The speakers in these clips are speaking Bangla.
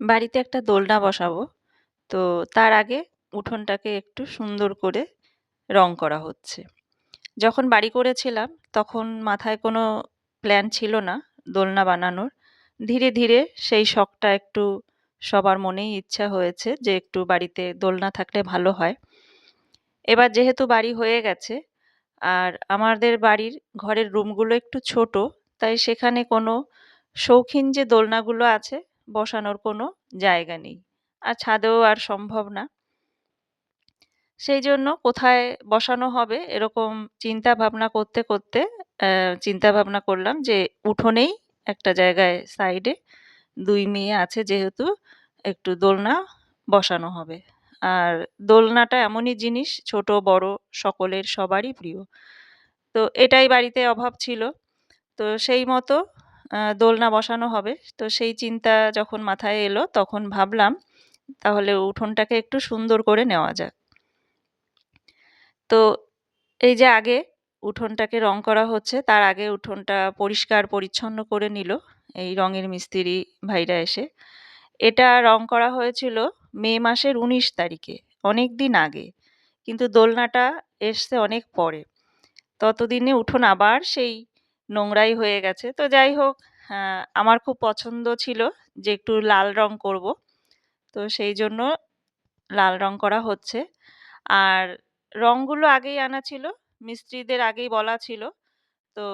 বাড়িতে একটা দোলনা বসাবো। তো তার আগে উঠোনটাকে একটু সুন্দর করে রং করা হচ্ছে। যখন বাড়ি করেছিলাম, তখন মাথায় কোনো প্ল্যান ছিল না দোলনা বানানোর। ধীরে ধীরে সেই শখটা একটু সবার মনেই ইচ্ছা হয়েছে যে একটু বাড়িতে দোলনা থাকলে ভালো হয়। এবার যেহেতু বাড়ি হয়ে গেছে, আর আমাদের বাড়ির ঘরের রুমগুলো একটু ছোট, তাই সেখানে কোনো শৌখিন যে দোলনাগুলো আছে বসানোর কোনো জায়গা নেই। আর ছাদেও আর সম্ভব না। সেই জন্য কোথায় বসানো হবে এরকম চিন্তা ভাবনা করতে করতে চিন্তা ভাবনা করলাম যে উঠোনেই একটা জায়গায় সাইডে দুই মেয়ে আছে যেহেতু, একটু দোলনা বসানো হবে। আর দোলনাটা এমনই জিনিস, ছোট, বড়, সকলের সবারই প্রিয়। তো এটাই বাড়িতে অভাব ছিল। তো সেই মতো দোলনা বসানো হবে। তো সেই চিন্তা যখন মাথায় এলো তখন ভাবলাম, তাহলে উঠোনটাকে একটু সুন্দর করে নেওয়া যাক। তো এই যে আগে উঠোনটাকে রং করা হচ্ছে, তার আগে উঠোনটা পরিষ্কার পরিচ্ছন্ন করে নিল এই রঙের মিস্ত্রি ভাইরা এসে। এটা রং করা হয়েছিল মে মাসের উনিশ তারিখে অনেক দিন আগে। কিন্তু দোলনাটা এসছে অনেক পরে। ততদিনে উঠোন আবার সেই নোংরাই হয়ে গেছে। তো যাই হোক আমার খুব পছন্দ ছিল যে একটু লাল রং করব। তো সেই জন্য লাল রং করা হচ্ছে। আর রঙগুলো আগেই আনা ছিল, মিস্ত্রিদের আগেই বলা ছিল। তো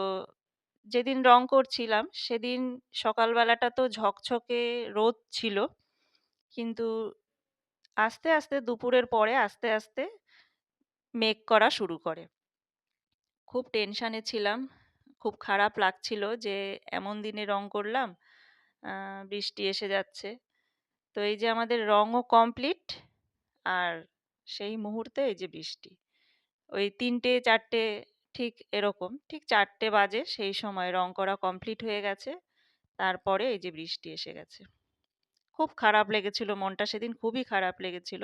যেদিন রং করছিলাম, সেদিন সকালবেলাটা তো ঝকঝকে রোদ ছিল। কিন্তু আস্তে আস্তে দুপুরের পরে আস্তে আস্তে মেঘ করা শুরু করে। খুব টেনশানে ছিলাম। খুব খারাপ লাগছিল যে, এমন দিনে রং করলাম বৃষ্টি এসে যাচ্ছে। তো এই যে আমাদের রঙও কমপ্লিট আর সেই মুহূর্তে এই যে বৃষ্টি। ওই তিনটে, চারটে ঠিক এরকম, ঠিক চারটে বাজে সেই সময় রং করা কমপ্লিট হয়ে গেছে, তারপরে এই যে বৃষ্টি এসে গেছে। খুব খারাপ লেগেছিল, মনটা সেদিন খুবই খারাপ লেগেছিল।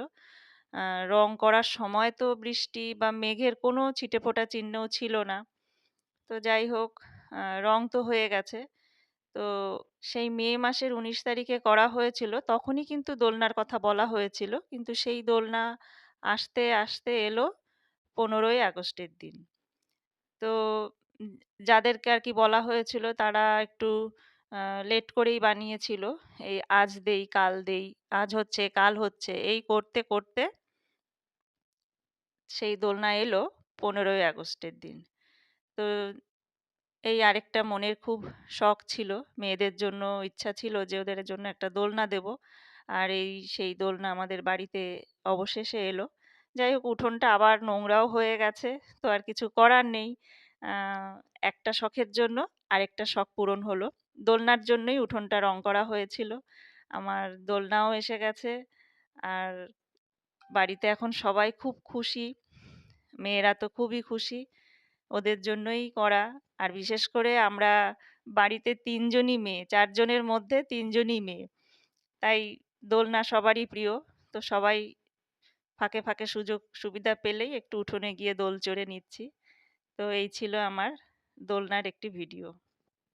রং করার সময় তো বৃষ্টি বা মেঘের কোনো ছিটেফোঁটা চিহ্নও ছিল না। তো যাই হোক রং তো হয়ে গেছে। তো সেই মে মাসের উনিশ তারিখে করা হয়েছিল, তখনই কিন্তু দোলনার কথা বলা হয়েছিল। কিন্তু সেই দোলনা আসতে আসতে এলো পনেরোই আগস্টের দিন। তো যাদেরকে আর কি বলা হয়েছিল, তারা একটু লেট করেই বানিয়েছিল। এই আজ দেই, কাল দেই, আজ হচ্ছে, কাল হচ্ছে, এই করতে করতে সেই দোলনা এলো পনেরোই আগস্টের দিন। তো এই আরেকটা মনের খুব শখ ছিল। মেয়েদের জন্য ইচ্ছা ছিল যে, ওদের জন্য একটা দোলনা দেব। আর এই সেই দোলনা আমাদের বাড়িতে অবশেষে এলো। যাই হোক, উঠোনটা আবার নোংরাও হয়ে গেছে, তো আর কিছু করার নেই। একটা শখের জন্য আরেকটা শখ পূরণ হলো। দোলনার জন্যই উঠোনটা রং করা হয়েছিল। আমার দোলনাও এসে গেছে। আর বাড়িতে এখন সবাই খুব খুশি। মেয়েরা তো খুবই খুশি। ওদের জন্যই করা। আর বিশেষ করে আমরা বাড়িতে তিনজনই মেয়ে, চারজনের মধ্যে তিনজনই মেয়ে। তাই দোলনা সবারই প্রিয়। তো সবাই ফাঁকে ফাঁকে সুযোগ সুবিধা পেলেই একটু উঠোনে গিয়ে দোল চড়ে নিচ্ছি। তো এই ছিল আমার দোলনার একটি ভিডিও।